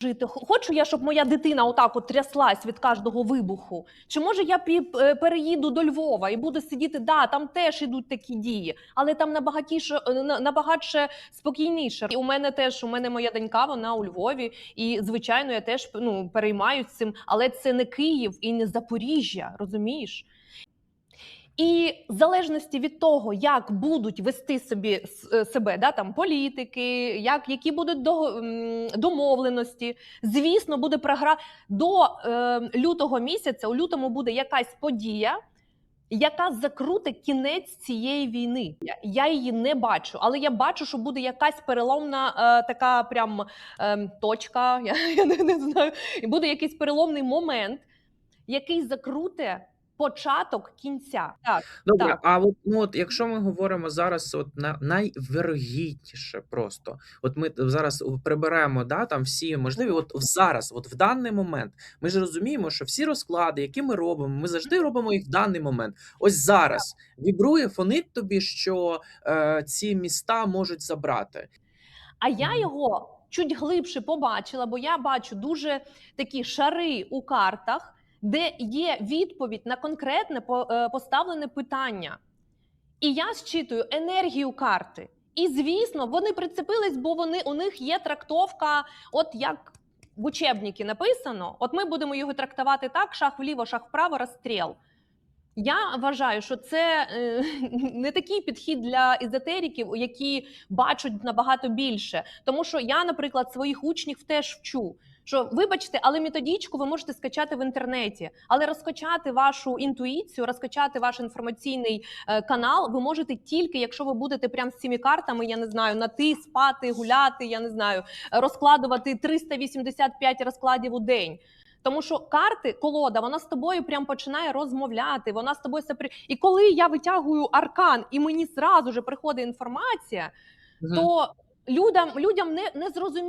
жити? Хочу я, щоб моя дитина отак от тряслась від кожного вибуху? Чи може я е, переїду до Львова і буду сидіти? Да, там теж ідуть такі дії, але там набагатіше, е, на- набагатше спокійніше. І у мене теж у мене моя донька, вона у Львові, і звичайно, я теж ну переймаюсь цим, але це не Київ і не Запоріжжя, розумієш? І в залежності від того, як будуть вести собі е, себе да, там, політики, як, які будуть до, домовленості, звісно, буде програ... до е, лютого місяця, у лютому буде якась подія, яка закрутить кінець цієї війни. Я її не бачу, але я бачу, що буде якась переломна е, така прям е, точка, я, я не, не знаю, і буде якийсь переломний момент, який закруте початок кінця. Так. Добре, Так. а от ну от якщо ми говоримо зараз, от на найвирогідніше просто, от ми зараз приберемо да там всі можливі, от зараз, от в даний момент, ми ж розуміємо, що всі розклади, які ми робимо, ми завжди робимо їх в даний момент. Ось зараз вібрує, фонить тобі, що е, ці міста можуть забрати. А я його чуть глибше побачила, бо я бачу дуже такі шари у картах, де є відповідь на конкретне е, поставлене питання. І я зчитую енергію карти. І звісно, вони прицепились, бо вони у них є трактовка, от як в учебнику написано. От ми будемо його трактувати так: шах вліво, шах вправо, розстріл. Я вважаю, що це е, не такий підхід для езотериків, які бачать набагато більше. Тому що я, наприклад, своїх учнів теж вчу. Що, вибачте, але методичку ви можете скачати в інтернеті, але розкачати вашу інтуїцію, розкачати ваш інформаційний е, канал ви можете тільки, якщо ви будете прям з цими картами, я не знаю, на ти, спати, гуляти, я не знаю, розкладувати 385 розкладів у день. Тому що карти, колода, вона з тобою прям починає розмовляти. Вона з тобою все при... І коли я витягую аркан, і мені зразу же приходить інформація, Мгм. то людям, людям не, не зрозуміло.